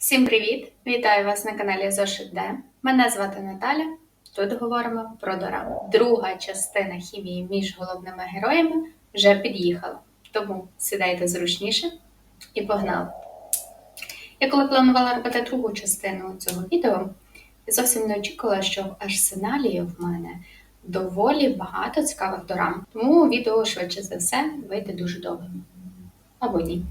Всім привіт! Вітаю вас на каналі Зошит Д. Мене звати Наталя. Тут говоримо про дораму. Друга частина хімії між головними героями вже під'їхала. Тому сідайте зручніше і погнали. Я коли планувала робити другу частину цього відео, я зовсім не очікувала, що в арсеналі в мене доволі багато цікавих дорам. Тому відео швидше за все вийде дуже довгим. Або ні.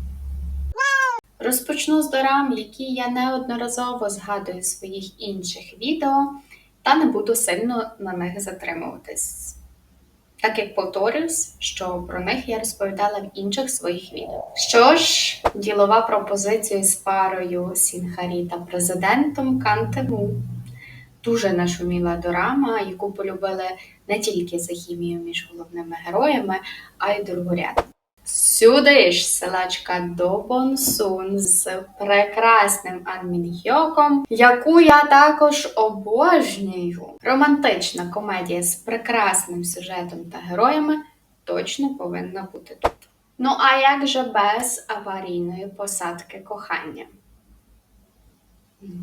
Розпочну з дорам, які я неодноразово згадую в своїх інших відео, та не буду сильно на них затримуватись. Так як повторюсь, що про них я розповідала в інших своїх відео. Що ж, ділова пропозиція з парою Сінхарі та президентом Кантему. Дуже нашуміла дорама, яку полюбили не тільки за хімію між головними героями, а й другоряд. Сюди ж селачка до Бонсун з прекрасним Анмінхьоком, яку я також обожнюю. Романтична комедія з прекрасним сюжетом та героями точно повинна бути тут. Ну а як же без аварійної посадки кохання?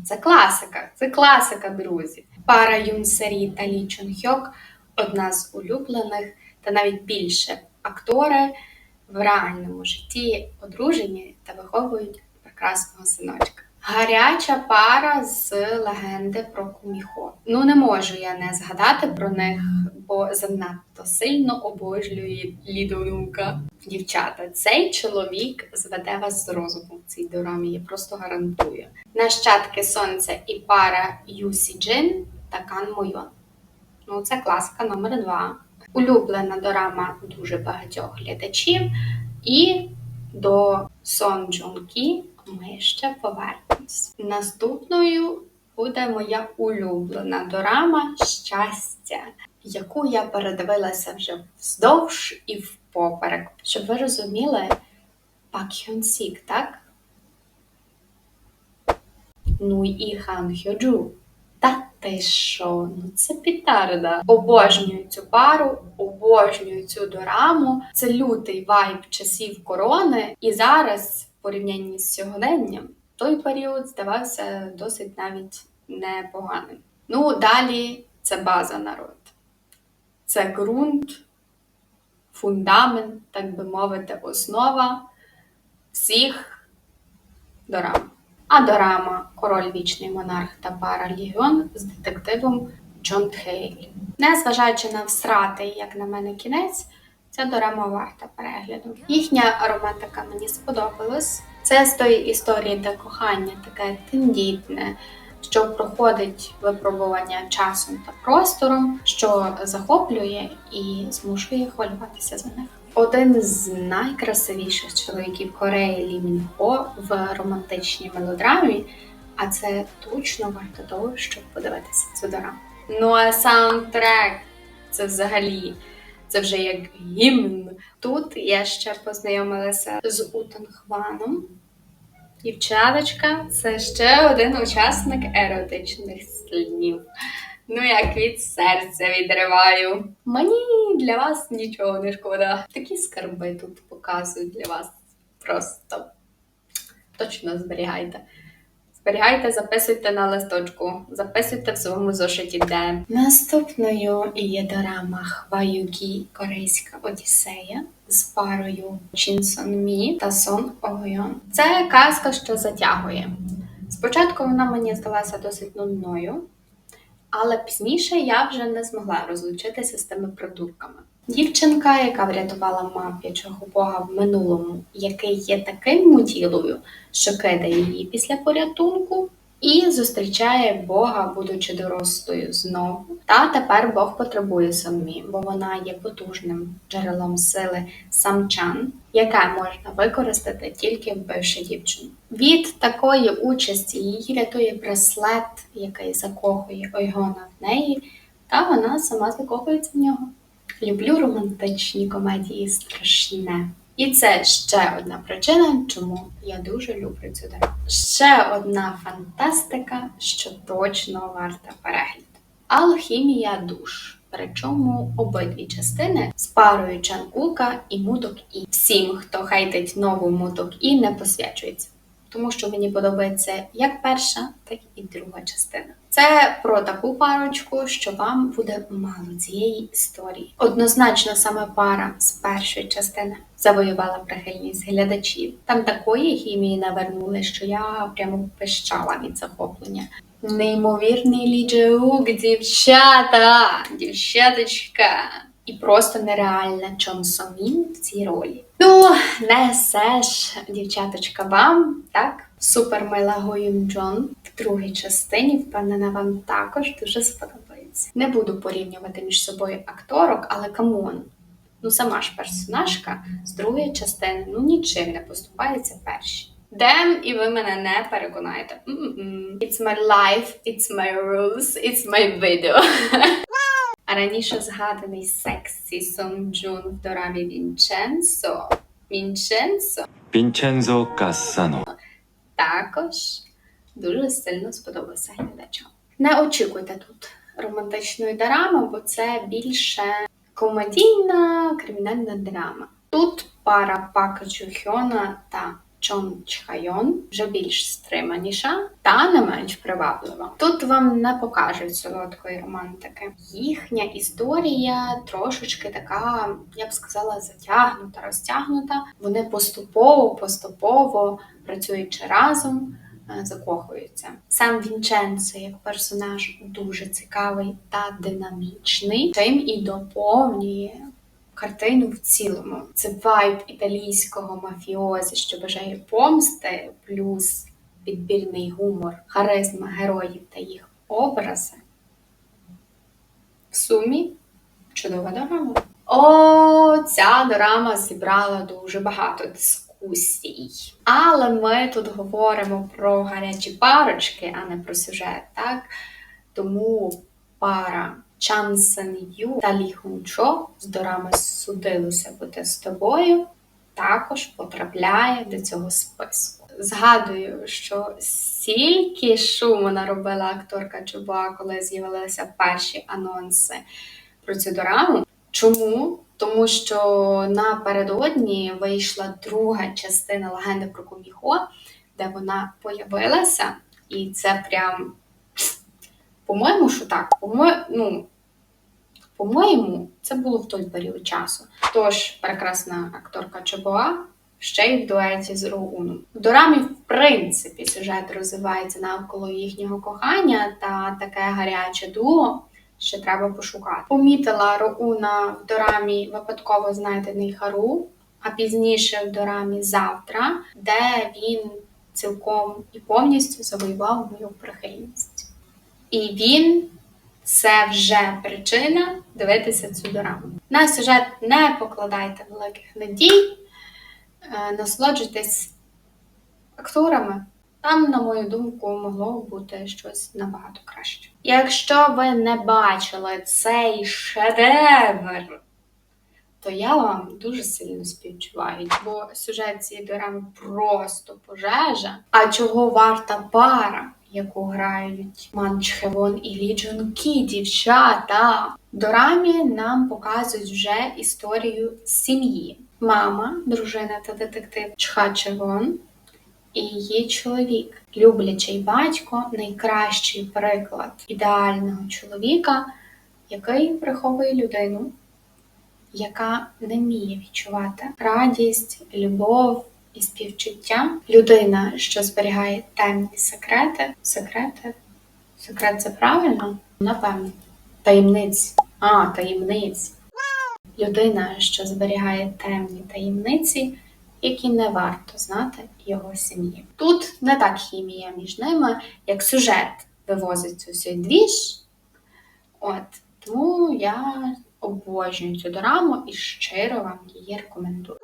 Це класика, це класика, друзі. Пара Юн Сері та Лі Чон Хьок одна з улюблених та навіть більше актори в реальному житті одружені та виховують прекрасного синочка. Гаряча пара з легенди про куміхо. Ну не можу я не згадати про них, бо занадто сильно обожнюю лідонука. Дівчата, цей чоловік зведе вас з розуму в цій дорамі, я просто гарантую. Нащадки сонця і пара Юсі Джин та Кан Мойон. Ну, це класика номер два улюблена дорама дуже багатьох глядачів. І до Сон Джун Кі ми ще повернемось. Наступною буде моя улюблена дорама щастя, яку я передивилася вже вздовж і впоперек. Щоб ви розуміли, Пак Хьон Сік, так? Ну і Хан Хьоджу. Та ти що? Ну це пітарда. Обожнюю цю пару, обожнюю цю дораму. Це лютий вайб часів корони. І зараз, в порівнянні з сьогоденням, той період здавався досить навіть непоганим. Ну, далі це база народ. Це ґрунт, фундамент, так би мовити, основа всіх дорам. А дорама Король Вічний Монарх та пара Лігіон з детективом Джон Тхейлі. Незважаючи на всратий, як на мене, кінець, ця дорама варта перегляду. Їхня романтика мені сподобалась. Це з тої історії, де кохання таке тендітне, що проходить випробування часом та простором, що захоплює і змушує хвилюватися за них один з найкрасивіших чоловіків Кореї Лі Мін в романтичній мелодрамі, а це точно варто того, щоб подивитися цю дораму. Ну а саундтрек це взагалі. Це вже як гімн. Тут я ще познайомилася з Утон Хваном. Дівчаточка це ще один учасник еротичних сліднів. Ну, як від серця відриваю. Мені для вас нічого не шкода. Такі скарби тут показують для вас. Просто точно зберігайте. Зберігайте, записуйте на листочку, записуйте в своєму зошиті де. Наступною є дорама Хваюгі Корейська Одіссея з парою Чин Сон Мі та Сон Огойон. Це казка, що затягує. Спочатку вона мені здалася досить нудною. Але пізніше я вже не змогла розлучитися з тими придурками. Дівчинка, яка врятувала мав'ячого бога в минулому, який є таким муділою, що кидає її після порятунку, і зустрічає Бога, будучи дорослою знову. Та тепер Бог потребує самі, бо вона є потужним джерелом сили самчан, яке можна використати тільки вбивши дівчину. Від такої участі її рятує браслет, який закохує Ойгона в неї, та вона сама закохується в нього. Люблю романтичні комедії страшне. І це ще одна причина, чому я дуже люблю цю тему. Ще одна фантастика, що точно варта перегляду. Алхімія душ. Причому обидві частини з парою Чан Ука і Муток І. Всім, хто хейтить нову Муток І, не посвячується. Тому що мені подобається як перша, так і друга частина. Це про таку парочку, що вам буде мало цієї історії. Однозначно, саме пара з першої частини завоювала прихильність глядачів. Там такої хімії навернули, що я прямо пищала від захоплення. Неймовірний ліджеук, дівчата, дівчаточка. І просто нереальна Чон Сомін в цій ролі. Ну, несе ж, дівчаточка, вам, так? Супермила Гоюн Джон в другій частині, впевнена, вам також дуже сподобається. Не буду порівнювати між собою акторок, але камон. Ну, сама ж персонажка з другої частини ну нічим не поступається першій. Дем, і ви мене не переконаєте. М-м-м. It's my life, it's my rules, it's my video. А раніше згаданий сексі Сон Джун в дорамі Вінченсо. Вінченсо. Вінченцо Кассано. Також дуже сильно сподобався глядачам. Не очікуйте тут романтичної драми, бо це більше комедійна кримінальна драма. Тут пара Пака Чухьона та Чон Чхайон вже більш стриманіша та не менш приваблива. Тут вам не покажуть солодкої романтики. Їхня історія трошечки така, я б сказала, затягнута, розтягнута. Вони поступово, поступово працюючи разом. е, Закохуються. Сам Вінченцо як персонаж дуже цікавий та динамічний, тим і доповнює картину в цілому. Це вайб італійського мафіозі, що бажає помсти, плюс підбірний гумор, харизма героїв та їх образи. В сумі чудова дорама. О, ця дорама зібрала дуже багато дискусій. Але ми тут говоримо про гарячі парочки, а не про сюжет, так? Тому пара Чан Сен Ю та Лі Хун Чо з дорами судилося бути з тобою, також потрапляє до цього списку. Згадую, що стільки шуму наробила акторка Чуба, коли з'явилися перші анонси про цю дораму. Чому? Тому що напередодні вийшла друга частина легенди про Куміхо, де вона появилася, і це прям, по-моєму, що так, по-моєму, ну, по-моєму, це було в той період часу. Тож, прекрасна акторка Чобоа ще й в дуеті з Роуном. В дорамі, в принципі, сюжет розвивається навколо їхнього кохання та таке гаряче дуо. Ще треба пошукати. Помітила Роуна в дорамі випадково знайдений Хару, а пізніше в дорамі Завтра, де він цілком і повністю завоював мою прихильність. І він це вже причина дивитися цю дораму. На сюжет не покладайте великих надій, е, насолоджуйтесь акторами. Там, на мою думку, могло бути щось набагато краще. Якщо ви не бачили цей шедевр, то я вам дуже сильно співчуваю, бо сюжет цієї дорами просто пожежа. А чого варта пара, яку грають Ман Чхевон і Лі Джун Кі, дівчата? Дорамі нам показують вже історію сім'ї. Мама, дружина та детектив Чха Чевон і її чоловік, люблячий батько, найкращий приклад ідеального чоловіка, який приховує людину, яка не вміє відчувати радість, любов і співчуття. Людина, що зберігає темні секрети. Секрети? Секрет це правильно? Напевно. Таємниць. А, таємниць. Людина, що зберігає темні таємниці, які не варто знати його сім'ї. Тут не так хімія між ними, як сюжет вивозить цю двіж. От тому я обожнюю цю дораму і щиро вам її рекомендую.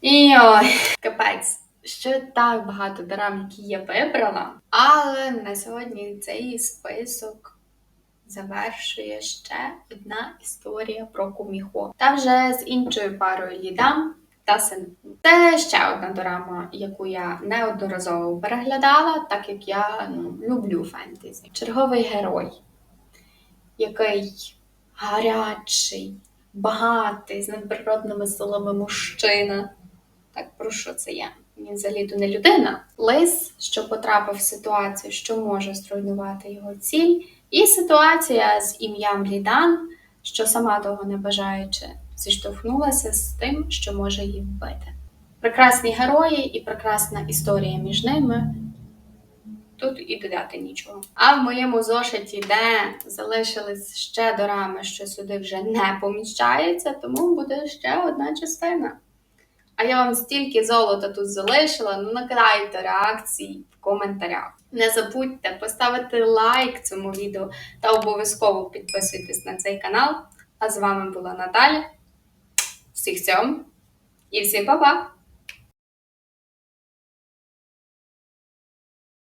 І ой, капець. Ще так багато дорам, які я вибрала, але на сьогодні цей список завершує ще одна історія про куміхо. Та вже з іншою парою лідам та син. Це ще одна дорама, яку я неодноразово переглядала, так як я ну, люблю фентезі. Черговий герой, який гарячий, багатий, з надприродними силами мужчина. Так про що це я? він взагалі-то не людина. Лис, що потрапив в ситуацію, що може зруйнувати його ціль, і ситуація з ім'ям Лідан, що сама того не бажаючи, зіштовхнулася з тим, що може її вбити. Прекрасні герої і прекрасна історія між ними. Тут і додати нічого. А в моєму зошиті, де залишились ще дорами, що сюди вже не поміщається, тому буде ще одна частина. А я вам стільки золота тут залишила, ну накидайте реакції в коментарях. Не забудьте поставити лайк цьому відео та обов'язково підписуйтесь на цей канал. А з вами була Наталя. Всіх цьом і всім па-па!